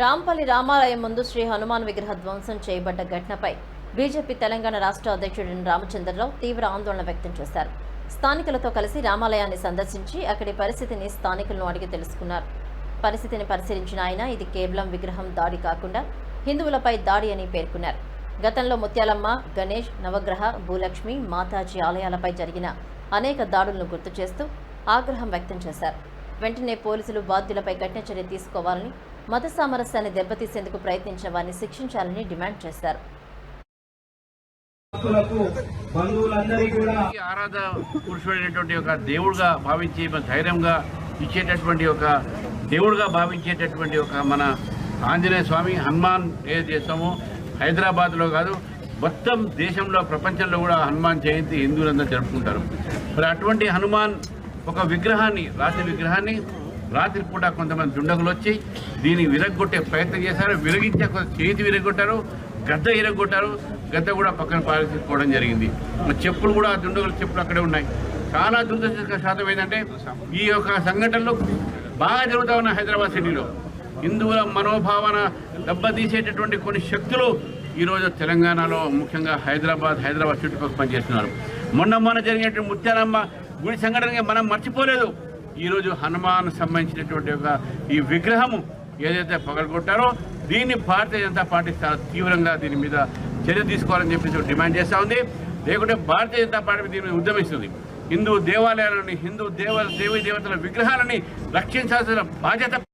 రాంపల్లి రామాలయం ముందు శ్రీ హనుమాన్ విగ్రహ ధ్వంసం చేయబడ్డ ఘటనపై బీజేపీ తెలంగాణ రాష్ట్ర అధ్యక్షుడు రామచంద్రరావు తీవ్ర ఆందోళన వ్యక్తం చేశారు. స్థానికులతో కలిసి రామాలయాన్ని సందర్శించి అక్కడి పరిస్థితిని స్థానికులను అడిగి తెలుసుకున్నారు. పరిస్థితిని పరిశీలించిన ఆయన ఇది కేవలం విగ్రహం దాడి కాకుండా హిందువులపై దాడి అని పేర్కొన్నారు. గతంలో ముత్యాలమ్మ గణేష్ నవగ్రహ భూలక్ష్మి మాతాజీ ఆలయాలపై జరిగిన అనేక దాడులను గుర్తు చేస్తూ ఆగ్రహం వ్యక్తం చేశారు. వెంటనే పోలీసులు బాధ్యులపై కఠిన చర్య తీసుకోవాలని మత సామరస్యాన్ని దెబ్బతీసేందుకు ప్రయత్నించిన వారిని శిక్షించాలని డిమాండ్ చేశారు. ఆరాధ పురుషుడైనటువంటి ఒక దేవుడుగా భావించి మన ధైర్యంగా ఇచ్చేటటువంటి ఒక దేవుడుగా భావించేటటువంటి ఒక మన ఆంజనేయ స్వామి హనుమాన్ ఏది చేస్తామో హైదరాబాద్లో కాదు మొత్తం దేశంలో ప్రపంచంలో కూడా హనుమాన్ జయంతి హిందువులందరూ జరుపుకుంటారు. మరి అటువంటి హనుమాన్ ఒక విగ్రహాన్ని రాత్రి విగ్రహాన్ని రాత్రి పూట కొంతమంది దుండగులు వచ్చి దీన్ని విరగొట్టే ప్రయత్నం చేశారు. విరగించే చేతి విరగొట్టారు గద్ద ఇరగొట్టారు గద్ద కూడా పక్కన పారేసుకోవడం జరిగింది. చెప్పులు కూడా దుండగులు దుండగుల చెప్పులు అక్కడే ఉన్నాయి. చాలా దురదృష్ట శాతం ఏంటంటే ఈ యొక్క సంఘటనలు బాగా జరుగుతూ ఉన్నాయి హైదరాబాద్ సిటీలో. హిందువుల మనోభావన దెబ్బతీసేటటువంటి కొన్ని శక్తులు ఈరోజు తెలంగాణలో ముఖ్యంగా హైదరాబాద్ హైదరాబాద్ చుట్టుపక్కల పనిచేస్తున్నారు. మొన్న మొన్న జరిగినటువంటి ముత్యాలమ్మ గుడి సంఘటనగా మనం మర్చిపోలేదు. ఈరోజు హనుమాన్ సంబంధించినటువంటి ఒక ఈ విగ్రహము ఏదైతే పగలగొట్టారో దీన్ని భారతీయ జనతా పార్టీ చాలా తీవ్రంగా దీని మీద చర్య తీసుకోవాలని చెప్పేసి డిమాండ్ చేస్తూ ఉంది. లేకుంటే భారతీయ జనతా పార్టీ దీని మీద ఉద్యమిస్తుంది. హిందూ దేవాలయాలని హిందూ దేవ దేవీ దేవతల విగ్రహాలని రక్షించాల్సిన బాధ్యత